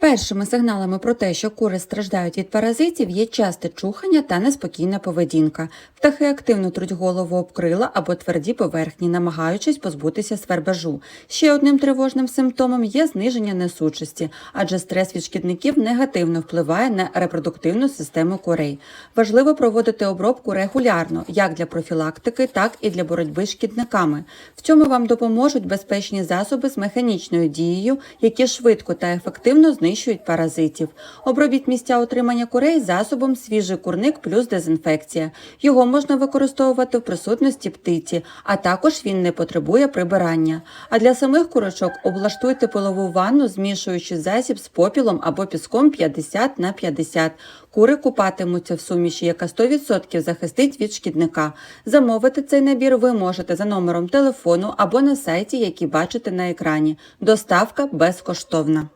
Першими сигналами про те, що кури страждають від паразитів, є часте чухання та неспокійна поведінка. Птахи активно труть голову об крила або тверді поверхні, намагаючись позбутися свербежу. Ще одним тривожним симптомом є зниження несучості, адже стрес від шкідників негативно впливає на репродуктивну систему курей. Важливо проводити обробку регулярно, як для профілактики, так і для боротьби з шкідниками. В цьому вам допоможуть безпечні засоби з механічною дією, які швидко та ефективно знищують паразитів. Обробіть місця утримання курей засобом свіжий курник плюс дезінфекція. Його можна використовувати в присутності птиці, а також він не потребує прибирання. А для самих курочок облаштуйте пилову ванну, змішуючи засіб з попілом або піском 50 на 50. Кури купатимуться в суміші, яка 100% захистить від шкідника. Замовити цей набір ви можете за номером телефону або на сайті, який бачите на екрані. Доставка безкоштовна.